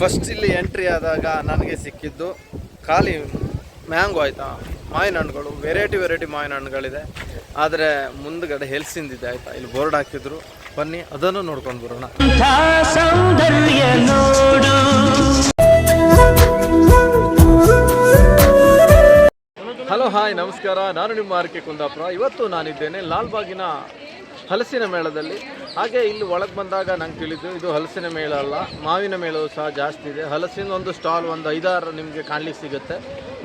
First ಇಲ್ಲಿ entry ಆದಾಗ ನನಗೆ ಸಿಕ್ಕಿದ್ದು ಖಾಲಿ ಮ್ಯಾಂಗೋ ಆಯಿತಾ? ಮಾವಿನ ಹಣ್ಣುಗಳು ವೆರೈಟಿ ವೆರೈಟಿ ಮಾವಿನ ಹಣ್ಣುಗಳಿದೆ. ಆದರೆ ಮುಂದ್ಗಡೆ ಹೆಲ್ಸಿಂದಿದೆ ಆಯಿತಾ? ಇಲ್ಲಿ ಬೋರ್ಡ್ ಹಾಕಿದ್ರು. ಬನ್ನಿ, ಅದನ್ನು ನೋಡ್ಕೊಂಡು ಬರೋಣ. ಹಲೋ, ಹಾಯ್, ನಮಸ್ಕಾರ. ನಾನು ನಿಮ್ಮ ಆರ್ ಕೆ ಕುಂದಾಪುರ. ಇವತ್ತು ನಾನಿದ್ದೇನೆ ಲಾಲ್ಬಾಗಿನ ಹಲಸಿನ ಮೇಳದಲ್ಲಿ. ಹಾಗೆ ಇಲ್ಲಿ ಒಳಗೆ ಬಂದಾಗ ನಂಗೆ ತಿಳಿದು ಇದು ಹಲಸಿನ ಮೇಳ ಅಲ್ಲ, ಮಾವಿನ ಮೇಳವು ಸಹ ಜಾಸ್ತಿ ಇದೆ. ಹಲಸಿನ ಒಂದು ಸ್ಟಾಲ್ ಒಂದು ಐದಾರು ನಿಮಗೆ ಕಾಣ್ಲಿಕ್ಕೆ ಸಿಗುತ್ತೆ.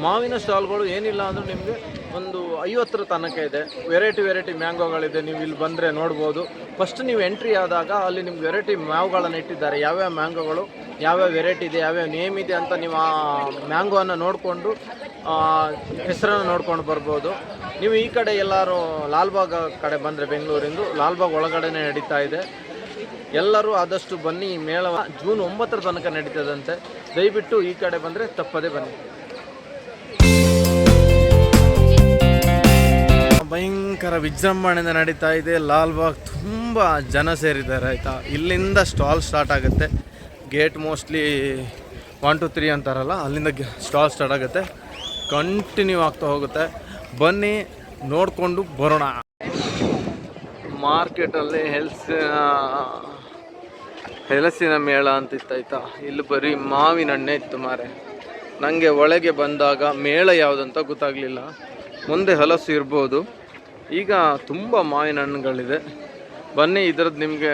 ಮಾವಿನ ಸ್ಟಾಲ್ಗಳು ಏನಿಲ್ಲ ಅಂದರೂ ನಿಮಗೆ ಒಂದು ಐವತ್ತರ ತನಕ ಇದೆ. ವೆರೈಟಿ ವೆರೈಟಿ ಮ್ಯಾಂಗೋಗಳಿದೆ ನೀವು ಇಲ್ಲಿ ಬಂದರೆ ನೋಡ್ಬೋದು. ಫಸ್ಟ್ ನೀವು ಎಂಟ್ರಿ ಆದಾಗ ಅಲ್ಲಿ ನಿಮ್ಗೆ ವೆರೈಟಿ ಮ್ಯಾವ್ಗಳನ್ನು ಇಟ್ಟಿದ್ದಾರೆ. ಯಾವ್ಯಾವ ಮ್ಯಾಂಗೋಗಳು ಯಾವ್ಯಾವ ವೆರೈಟಿ ಇದೆ, ಯಾವ್ಯಾವ ನೇಮ್ ಇದೆ ಅಂತ ನೀವು ಆ ಮ್ಯಾಂಗೋವನ್ನು ನೋಡಿಕೊಂಡು ಹೆಸರನ್ನು ನೋಡ್ಕೊಂಡು ಬರ್ಬೋದು. ನೀವು ಈ ಕಡೆ ಎಲ್ಲರೂ ಲಾಲ್ಬಾಗ್ ಕಡೆ ಬಂದರೆ ಬೆಂಗಳೂರಿಂದು, ಲಾಲ್ಬಾಗ್ ಒಳಗಡೆನೇ ನಡೀತಾ ಇದೆ. ಎಲ್ಲರೂ ಆದಷ್ಟು ಬನ್ನಿ ಈ ಮೇಳವ ಜೂನ್ ಒಂಬತ್ತರ ತನಕ ನಡೀತದಂತೆ. ದಯವಿಟ್ಟು ಈ ಕಡೆ ಬಂದರೆ ತಪ್ಪದೇ ಬನ್ನಿ. ಭಯಂಕರ ವಿಜೃಂಭಣೆಯಿಂದ ನಡೀತಾ ಇದೆ. ಲಾಲ್ಬಾಗ್ ತುಂಬ ಜನ ಸೇರಿದ್ದಾರೆ, ಆಯಿತಾ? ಇಲ್ಲಿಂದ ಸ್ಟಾಲ್ ಸ್ಟಾರ್ಟ್ ಆಗುತ್ತೆ. Gate mostly one two three ಅಂತಾರಲ್ಲ, ಅಲ್ಲಿಂದ ಸ್ಟಾಲ್ ಸ್ಟಾರ್ಟ್ ಆಗುತ್ತೆ. ಕಂಟಿನ್ಯೂ ಆಗ್ತಾ ಹೋಗುತ್ತೆ. ಬನ್ನಿ ನೋಡಿಕೊಂಡು ಬರೋಣ. ಮಾರ್ಕೆಟಲ್ಲಿ ಹೆಲ್ಸ್ ಹೆಲಸಿನ ಮೇಳ ಅಂತಿತ್ತಾಯ್ತಾ? ಇಲ್ಲಿ ಬರೀ ಮಾವಿನ ಹಣ್ಣೆ ಇತ್ತು ಮಾರೆ. ನನಗೆ ಒಳಗೆ ಬಂದಾಗ ಮೇಳ ಯಾವುದಂತ ಗೊತ್ತಾಗಲಿಲ್ಲ. ಮುಂದೆ ಹಲಸು ಇರ್ಬೋದು. ಈಗ ತುಂಬ ಮಾವಿನ ಹಣ್ಣುಗಳಿದೆ. ಬನ್ನಿ, ಇದರದ್ದು ನಿಮಗೆ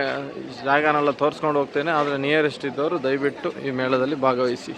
ಜಾಗನೆಲ್ಲ ತೋರಿಸ್ಕೊಂಡು ಹೋಗ್ತೇನೆ. ಆದರೆ ನಿಯರೆಸ್ಟ್ ಇದ್ದವರು ದಯವಿಟ್ಟು ಈ ಮೇಳದಲ್ಲಿ ಭಾಗವಹಿಸಿ.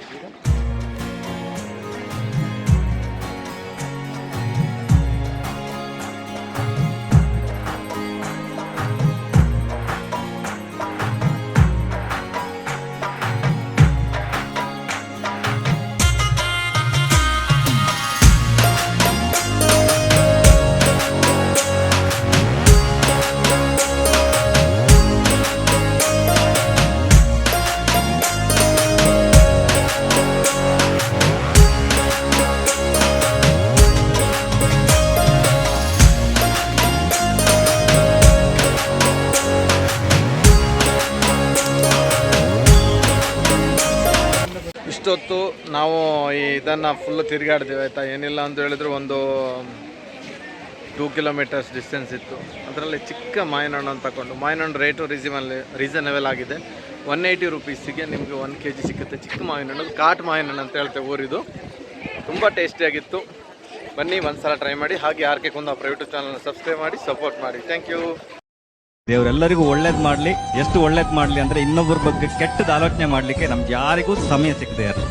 ಇಷ್ಟೊತ್ತು ನಾವು ಇದನ್ನು ಫುಲ್ ತಿರುಗಾಡ್ತೀವಿ ಆಯಿತಾ? ಏನಿಲ್ಲ ಅಂತ ಹೇಳಿದ್ರು ಒಂದು ಟೂ ಕಿಲೋಮೀಟರ್ಸ್ ಡಿಸ್ಟೆನ್ಸ್ ಇತ್ತು. ಅದರಲ್ಲಿ ಚಿಕ್ಕ ಅಂತ ತಗೊಂಡು ಮಾವಿನ ಹಣ್ಣು ರೇಟು ರೀಸನಲ್ ರೀಸನಬಲ್ ಆಗಿದೆ ಒನ್ ಏಯ್ಟಿ ರುಪೀಸಿಗೆ ನಿಮಗೆ ಒನ್ ಕೆ ಜಿ ಸಿಗುತ್ತೆ ಚಿಕ್ಕ ಮಾವಿನಣ್ಣು ಕಾಟ್ ಮಾವಿನಣ್ಣು ಅಂತ ಹೇಳ್ತೇವೆ ಊರಿದು. ತುಂಬ ಟೇಸ್ಟಿಯಾಗಿತ್ತು ಬನ್ನಿ ಒಂದು ಸಲ ಟ್ರೈ ಮಾಡಿ, ಹಾಗೆ ಆರ್ ಕೆ ಕುಂದಾಪುರ ಯೂಟ್ಯೂಬ್ ಚಾನಲ್ನ ಸಬ್ಸ್ಕ್ರೈಬ್ ಮಾಡಿ ಸಪೋರ್ಟ್ ಮಾಡಿ. ಥ್ಯಾಂಕ್ ಯು ದೇವರೆಲ್ಲರಿಗೂ ಒಳ್ಳೇದ್ ಮಾಡ್ಲಿ. ಎಷ್ಟು ಒಳ್ಳೇದ್ ಮಾಡ್ಲಿ ಅಂದ್ರೆ ಇನ್ನೊಬ್ಬರ ಬಗ್ಗೆ ಕೆಟ್ಟದ ಆಲೋಚನೆ ಮಾಡ್ಲಿಕ್ಕೆ ನಮ್ಗೆ ಯಾರಿಗೂ ಸಮಯ ಸಿಗದೆ ಇರಲಿ